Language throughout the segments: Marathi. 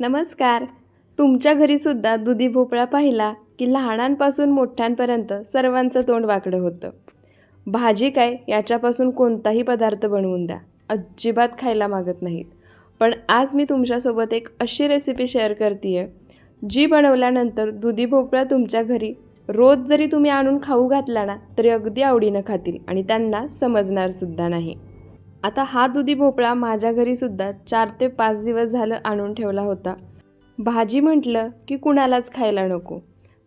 नमस्कार. तुमच्या घरीसुद्धा दुधी भोपळा पाहिला की लहानांपासून मोठ्यांपर्यंत सर्वांचं तोंड वाकडं होतं. भाजी काय याच्यापासून कोणताही पदार्थ बनवून द्या. अजिबात खायला मागत नाहीत. पण आज मी तुमच्यासोबत एक अशी रेसिपी शेअर करते आहे जी बनवल्यानंतर दुधी भोपळा तुमच्या घरी रोज जरी तुम्ही आणून खाऊ घातला ना तरी अगदी आवडीनं खातील आणि त्यांना समजणारसुद्धा नाही. आता हा दुधी भोपळा माझ्या घरीसुद्धा चार ते पाच दिवस झालं आणून ठेवला होता. भाजी म्हटलं की कुणालाच खायला नको.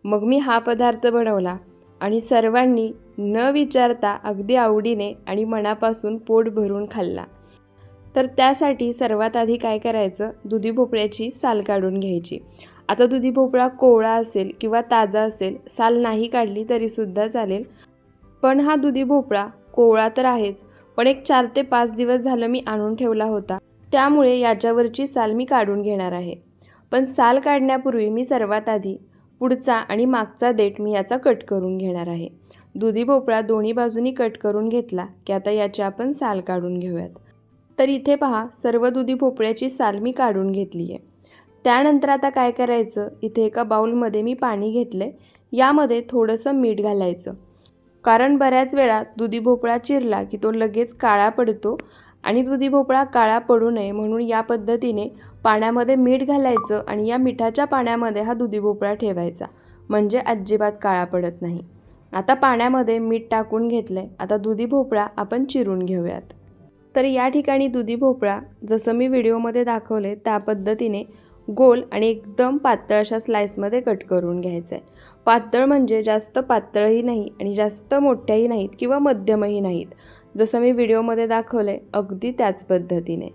मग मी हा पदार्थ बनवला आणि सर्वांनी न विचारता अगदी आवडीने आणि मनापासून पोट भरून खाल्ला. तर त्यासाठी सर्वात आधी काय करायचं? दुधी भोपळ्याची साल काढून घ्यायची. आता दुधी भोपळा कोवळा असेल किंवा ताजा असेल साल नाही काढली तरीसुद्धा चालेल. पण हा दुधी भोपळा कोवळा तर आहेच पण एक चार ते पाच दिवस झालं मी आणून ठेवला होता. त्यामुळे याच्यावरची साल मी काढून घेणार आहे. पण साल काढण्यापूर्वी मी सर्वात आधी पुढचा आणि मागचा देठ मी याचा कट करून घेणार आहे. दुधी भोपळा दोन्ही बाजूनी कट करून घेतला की आता याची आपण साल काढून घेऊयात. तर इथे पहा सर्व दुधी भोपळ्याची साल मी काढून घेतली आहे. त्यानंतर आता काय करायचं? इथे एका बाऊलमध्ये मी पाणी घेतलं आहे यामध्ये थोडंसं मीठ घालायचं. कारण बऱ्याच वेळा दुधी भोपळा चिरला की तो लगेच काळा पडतो आणि दुधी भोपळा काळा पडू नये म्हणून या पद्धतीने पाण्यामध्ये मीठ घालायचं आणि या मिठाच्या पाण्यामध्ये हा दुधी भोपळा ठेवायचा. म्हणजे अजिबात काळा पडत नाही. आता पाण्यामध्ये मीठ टाकून घेतलं आहे आता दुधी भोपळा आपण चिरून घेऊयात. तर या ठिकाणी दुधी भोपळा जसं मी व्हिडिओमध्ये दाखवले त्या पद्धतीने गोल आणि एकदम पातळ अशा स्लाईसमध्ये कट करून घ्यायचं आहे पातळ म्हणजे जास्त पातळही नाही आणि जास्त मोठ्याही नाहीत किंवा मध्यमही नाहीत. जसं मी व्हिडिओमध्ये दाखवलं आहे अगदी त्याच पद्धतीने.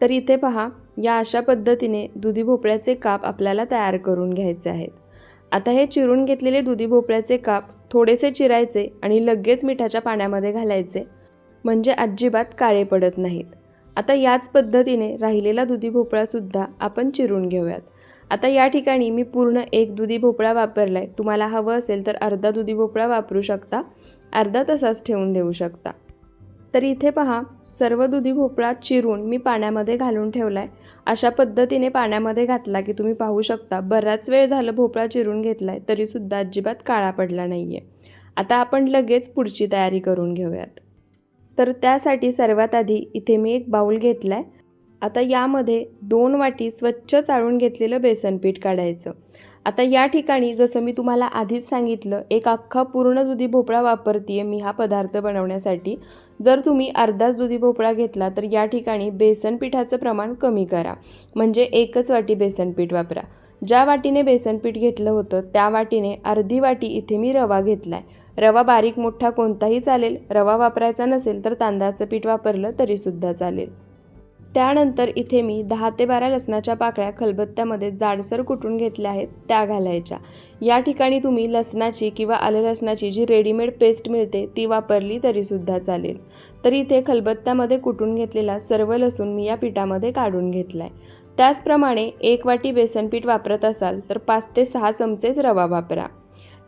तर इथे पहा या अशा पद्धतीने दुधी भोपळ्याचे काप आपल्याला तयार करून घ्यायचे आहेत. आता हे चिरून घेतलेले दुधी भोपळ्याचे काप थोडेसे चिरायचे आणि लगेच मिठाच्या पाण्यामध्ये घालायचे. म्हणजे अजिबात काळे पडत नाहीत. आता याच पद्धतीने राहिलेला दुधी भोपळासुद्धा आपण चिरून घेऊयात. आता या ठिकाणी मी पूर्ण एक दुधी भोपळा वापरला आहे तुम्हाला हवं असेल तर अर्धा दुधी भोपळा वापरू शकता. अर्धा तसाच ठेवून देऊ शकता. तर इथे पहा सर्व दुधी भोपळा चिरून मी पाण्यामध्ये घालून ठेवला आहे अशा पद्धतीने पाण्यामध्ये घातला की तुम्ही पाहू शकता बराच वेळ झालं भोपळा चिरून घेतला आहे तरीसुद्धा अजिबात काळा पडला नाही आहे आता आपण लगेच पुढची तयारी करून घेऊयात. तर त्यासाठी सर्वात आधी इथे मी एक बाऊल घेतला आहे आता यामध्ये दोन वाटी स्वच्छ चाळून घेतलेलं बेसन पीठ काढायचं. आता या ठिकाणी जसं मी तुम्हाला आधीच सांगितलं एक अख्खा पूर्ण दुधी भोपळा वापरते आहे मी हा पदार्थ बनवण्यासाठी. जर तुम्ही अर्धाच दुधी भोपळा घेतला तर या ठिकाणी बेसन पिठाचं प्रमाण कमी करा. म्हणजे एकच वाटी बेसन पीठ वापरा. ज्या वाटीने बेसन पीठ घेतलं होतं त्या वाटीने अर्धी वाटी इथे मी रवा घेतला आहे रवा बारीक मोठा कोणताही चालेल रवा वापरायचा नसेल तर तांदळाचं पीठ वापरलं तरीसुद्धा चालेल. त्यानंतर इथे मी दहा ते बारा लसणाच्या पाकळ्या खलबत्त्यामध्ये जाडसर कुटून घेतल्या आहेत त्या घालायच्या. या ठिकाणी तुम्ही लसणाची किंवा आलं लसणाची जी रेडीमेड पेस्ट मिळते ती वापरली तरीसुद्धा चालेल. तर इथे खलबत्त्यामध्ये कुटून घेतलेला सर्व लसूण मी या पिठामध्ये काढून घेतला आहे त्याचप्रमाणे एक वाटी बेसन पीठ वापरत असाल तर पाच ते सहा चमचेच रवा वापरा.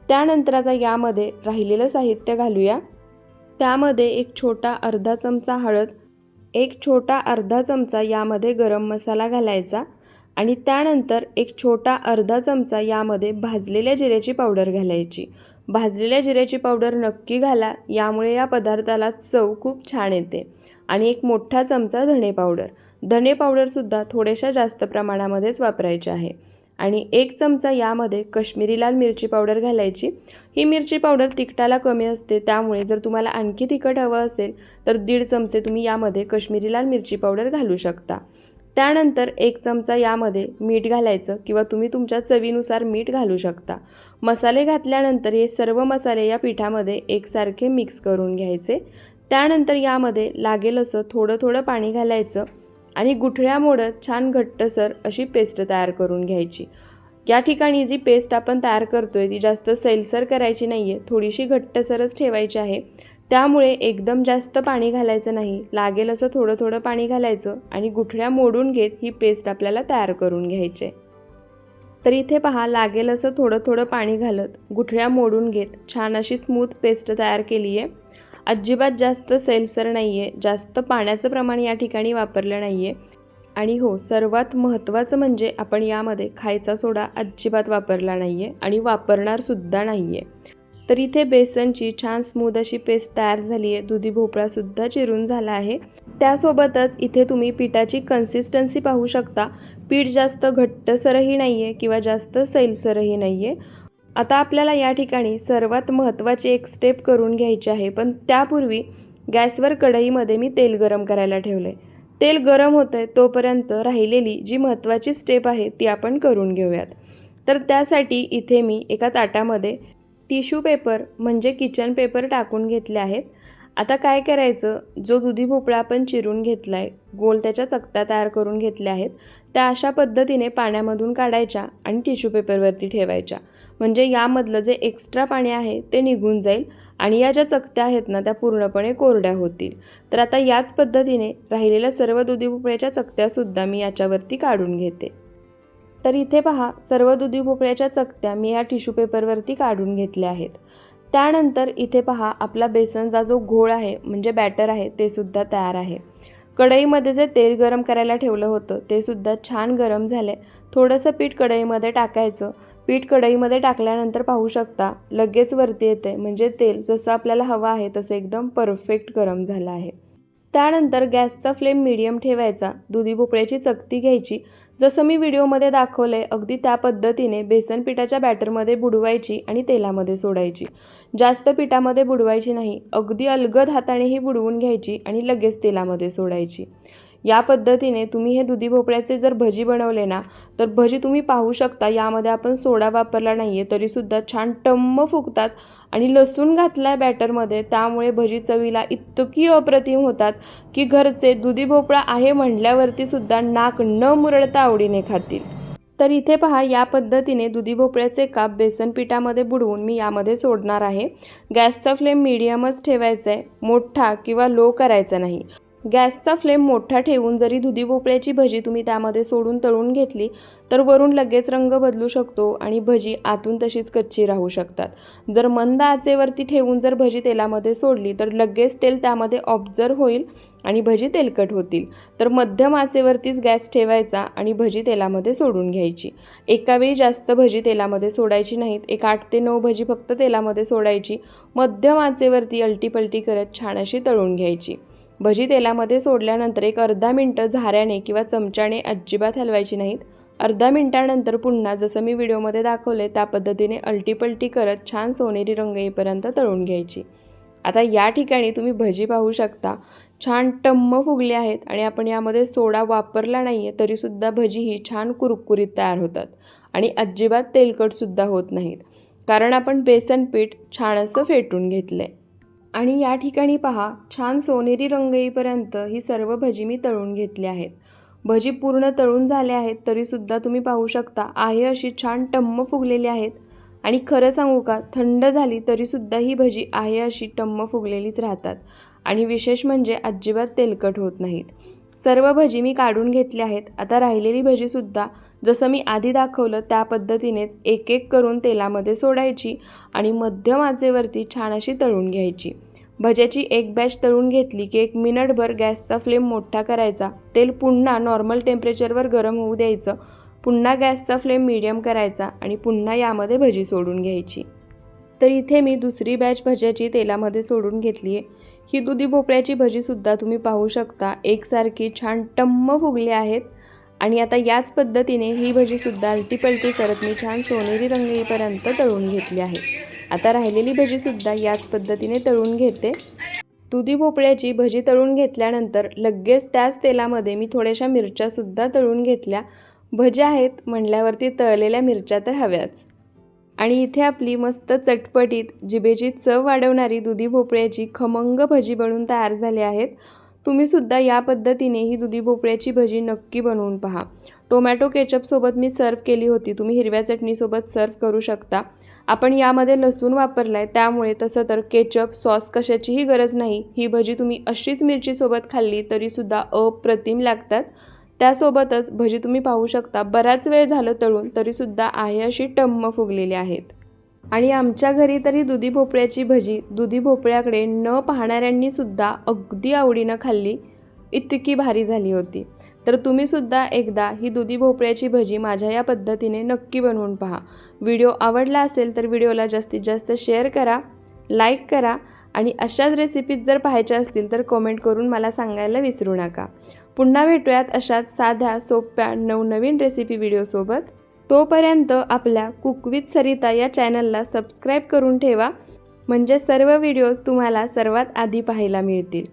त्यानंतर आता यामध्ये राहिलेलं साहित्य घालूया. त्यामध्ये एक छोटा अर्धा चमचा हळद एक छोटा अर्धा चमचा यामध्ये गरम मसाला घालायचा आणि त्यानंतर एक छोटा अर्धा चमचा यामध्ये भाजलेल्या जिऱ्याची पावडर घालायची. भाजलेल्या जिऱ्याची पावडर नक्की घाला यामुळे या पदार्थाला चव खूप छान येते. आणि एक मोठा चमचा धणे पावडर. धणे पावडरसुद्धा थोड्याशा जास्त प्रमाणामध्येच वापरायचे आहे. आणि एक चमचा यामध्ये कश्मीरी लाल मिरची पावडर घालायची. ही मिरची पावडर तिखटाला कमी असते त्यामुळे जर तुम्हाला आणखी तिखट हवं असेल तर दीड चमचे तुम्ही यामध्ये कश्मीरी लाल मिरची पावडर घालू शकता. त्यानंतर एक चमचा यामध्ये मीठ घालायचं किंवा तुम्ही तुमच्या चवीनुसार मीठ घालू शकता. मसाले घातल्यानंतर हे सर्व मसाले या पिठामध्ये एकसारखे मिक्स करून घ्यायचे. त्यानंतर यामध्ये लागेल असं थोडं थोडं पाणी घालायचं. आणि गुठळ्या मोडत छान घट्टसर अशी पेस्ट तयार करून घ्यायची. या ठिकाणी जी पेस्ट आपण तयार करतो आहे ती जास्त सैलसर करायची नाही आहे थोडीशी घट्टसरच ठेवायची आहे. त्यामुळे एकदम जास्त पाणी घालायचं नाही लागेल असं थोडं थोडं पाणी घालायचं आणि गुठळ्या मोडून घेत ही पेस्ट आपल्याला तयार करून घ्यायची आहे. तर इथे पहा लागेल असं थोडं थोडं पाणी घालत गुठळ्या मोडून घेत छान अशी स्मूथ पेस्ट तयार केली आहे अजिबात जास्त सैलसर नाही आहे जास्त पाण्याचं प्रमाण या ठिकाणी वापरलं नाही आहे आणि हो सर्वात महत्त्वाचं म्हणजे आपण यामध्ये खायचा सोडा अजिबात वापरला नाही आहे आणि वापरणारसुद्धा नाही आहे तर इथे बेसनची छान स्मूद अशी पेस्ट तयार झाली आहे दुधी भोपळासुद्धा चिरून झाला आहे. त्यासोबतच इथे तुम्ही पिठाची कन्सिस्टन्सी पाहू शकता. पीठ जास्त घट्टसरही नाही आहे किंवा जास्त सैलसरही नाही आहे आता आपल्याला या ठिकाणी सर्वात महत्त्वाची एक स्टेप करून घ्यायची आहे. पण त्यापूर्वी गॅसवर कढईमध्ये मी तेल गरम करायला ठेवलं आहे तेल गरम होतं आहे तोपर्यंत राहिलेली जी महत्त्वाची स्टेप आहे ती आपण करून घेऊयात. तर त्यासाठी इथे मी एका ताटामध्ये टिश्यू पेपर म्हणजे किचन पेपर टाकून घेतले आहेत. आता काय करायचं? जो दुधी भोपळा आपण चिरून घेतला आहे गोल त्याच्या चकत्या तयार करून घेतल्या आहेत त्या अशा पद्धतीने पाण्यामधून काढायच्या आणि टिश्यू पेपरवरती ठेवायच्या. म्हणजे यामधलं जे एक्स्ट्रा पाणी आहे ते निघून जाईल आणि या ज्या चकत्या आहेत ना त्या पूर्णपणे कोरड्या होतील. तर आता याच पद्धतीने राहिलेल्या सर्व दुधी भोपळ्याच्या चकत्यासुद्धा मी याच्यावरती काढून घेते. तर इथे पहा सर्व दुधी भोपळ्याच्या चकत्या मी या टिश्यू पेपरवरती काढून घेतल्या आहेत. त्यानंतर इथे पहा आपला बेसनचा जो घोळ आहे म्हणजे बॅटर आहे ते सुद्धा तयार आहे. कढईमध्ये जे तेल गरम करायला ठेवलं होतं ते सुद्धा छान गरम झाले थोडंसं पीठ कढईमध्ये टाकायचं. पीठ कढईमध्ये टाकल्यानंतर पाहू शकता लगेच वरती येते म्हणजे तेल जसं आपल्याला हवं आहे तसं एकदम परफेक्ट गरम झालं आहे. त्यानंतर गॅसचा फ्लेम मिडियम ठेवायचा. दुधी भोपळ्याची चकती घ्यायची. जसं मी व्हिडिओमध्ये दाखवलं आहे अगदी त्या पद्धतीने बेसन पिठाच्या बॅटरमध्ये बुडवायची आणि तेलामध्ये सोडायची. जास्त पिठामध्ये बुडवायची नाही अगदी अलगद हातानेही बुडवून घ्यायची आणि लगेच तेलामध्ये सोडायची. या पद्धतीने तुम्ही हे दुधी भोपळ्याचे जर भजी बनवले ना तर भजी तुम्ही पाहू शकता यामध्ये आपण सोडा वापरला नाही आहे तरीसुद्धा छान टम्म फुगतात. आणि लसूण घातला आहे बॅटरमध्ये त्यामुळे भजी चवीला इतकी अप्रतिम होतात की घरचे दुधी भोपळा आहे म्हटल्यावरती सुद्धा नाक न मुरडता आवडीने खातील. तर इथे पहा या पद्धतीने दुधी भोपळ्याचे काप बेसन पिठामध्ये बुडवून मी यामध्ये सोडणार आहे. गॅसचा फ्लेम मिडियमच ठेवायचा आहे मोठा किंवा लो करायचा नाही. गॅसचा फ्लेम मोठा ठेवून जरी दुधी भोपळ्याची भजी तुम्ही त्यामध्ये सोडून तळून घेतली तर वरून लगेच रंग बदलू शकतो आणि भजी आतून तशीच कच्ची राहू शकतात. जर मंद आचेवरती ठेवून जर भजी तेलामध्ये सोडली तर लगेच तेल त्यामध्ये ऑब्झर्व होईल आणि भजी तेलकट होतील. तर मध्यम आचेवरतीच गॅस ठेवायचा आणि भजी तेलामध्ये सोडून घ्यायची. एका वेळी जास्त भजी तेलामध्ये सोडायची नाहीत एक आठ ते नऊ भजी फक्त तेलामध्ये सोडायची. मध्यम आचेवरती अलटीपलटी करत छान अशी तळून घ्यायची. भजी तेलामध्ये सोडल्यानंतर एक अर्धा मिनटं झाऱ्याने किंवा चमच्याने अजिबात हलवायची नाहीत. अर्धा मिनटानंतर पुन्हा जसं मी व्हिडिओमध्ये दाखवले त्या पद्धतीने अलटीपलटी करत छान सोनेरी रंग येईपर्यंत तळून घ्यायची. आता या ठिकाणी तुम्ही भजी पाहू शकता. छान टम्म फुगले आहेत आणि आपण यामध्ये सोडा वापरला नाही आहे तरीसुद्धा भजी ही छान कुरकुरीत तयार होतात आणि अजिबात तेलकटसुद्धा होत नाहीत. कारण आपण बेसन पीठ छान असं फेटून घेतलं आहे आणि या ठिकाणी पहा छान सोनेरी रंग येईपर्यंत ही सर्व भजी मी तळून घेतली आहेत. भजी पूर्ण तळून झाले आहेत तरीसुद्धा तुम्ही पाहू शकता आहे अशी छान टम्म फुगलेली आहेत. आणि खरं सांगू का थंड झाली तरीसुद्धा ही भजी आहे अशी टम्म फुगलेलीच राहतात. आणि विशेष म्हणजे अजिबात तेलकट होत नाहीत. सर्व भजी मी काढून घेतली आहेत. आता राहिलेली भजीसुद्धा जसं मी आधी दाखवलं त्या पद्धतीनेच एक एक करून तेलामध्ये सोडायची आणि मध्यम आचेवरती छान अशी तळून घ्यायची. भज्याची एक बॅच तळून घेतली की एक मिनटभर गॅसचा फ्लेम मोठा करायचा. तेल पुन्हा नॉर्मल टेम्परेचरवर गरम होऊ द्यायचं. पुन्हा गॅसचा फ्लेम मीडियम करायचा आणि पुन्हा यामध्ये भजी सोडून घ्यायची. तर इथे मी दुसरी बॅच भज्याची तेलामध्ये सोडून घेतली आहे. ही दुधी भोपळ्याची भजीसुद्धा तुम्ही पाहू शकता. एकसारखी छान टम्म फुगली आहेत. आणि आता याच पद्धतीने ही भजीसुद्धा आलटीपलटी करत मी छान सोनेरी रंग येईपर्यंत तळून घेतली आहे. आता राहिलेली भजीसुद्धा याच पद्धतीने तळून घेते. दुधी भोपळ्याची भजी तळून घेतल्यानंतर लगेच त्याच तेलामध्ये मी थोड्याशा मिरच्यासुद्धा तळून घेतल्या. भज्या आहेत म्हणल्यावरती तळलेल्या मिरच्या तर हव्याच. आणि इथे आपली मस्त चटपटीत जिभेची चव वाढवणारी दुधी भोपळ्याची खमंग भजी बनून तयार झाली आहेत. तुम्हीसुद्धा या पद्धतीने ही दुधी भोपळ्याची भजी नक्की बनवून पहा. टोमॅटो केचपसोबत मी सर्व केली होती. तुम्ही हिरव्या चटणीसोबत सर्व करू शकता. आपण यामध्ये लसूण वापरला आहे त्यामुळे तसं तर केचप सॉस कशाचीही गरज नाही. ही भजी तुम्ही अशीच मिरचीसोबत खाल्ली तरीसुद्धा अप्रतिम लागतात. त्यासोबतच भजी तुम्ही पाहू शकता. बराच वेळ झालं तळून तरीसुद्धा आहे अशी टम्म फुगलेली आहेत. आणि आमच्या घरी तरी दुधी भोपळ्याची भजी दुधी भोपळ्याकडे न पाहणाऱ्यांनी सुद्धा अगदी आवडीनं खाल्ली. इतकी भारी झाली होती. तर तुम्हीसुद्धा एकदा ही दुधी भोपळ्याची भजी माझ्या या पद्धतीने नक्की बनवून पहा. व्हिडिओ आवडला असेल तर व्हिडिओला जास्तीत जास्त शेअर करा लाईक करा आणि अशाच रेसिपीज जर पाहायच्या असतील तर कमेंट करून मला सांगायला विसरू नका. पुन्हा भेटूयात अशाच साध्या सोप्या नवनवीन रेसिपी व्हिडिओसोबत. तोपर्यंत आपल्या कुकविथ सरिता या चॅनलला सबस्क्राईब करून ठेवा. म्हणजे सर्व व्हिडिओज तुम्हाला सर्वात आधी पाहायला मिळतील.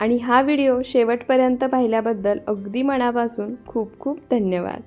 आणि हा व्हिडिओ शेवटपर्यंत पाहिल्याबद्दल अगदी मनापासून खूप खूप धन्यवाद.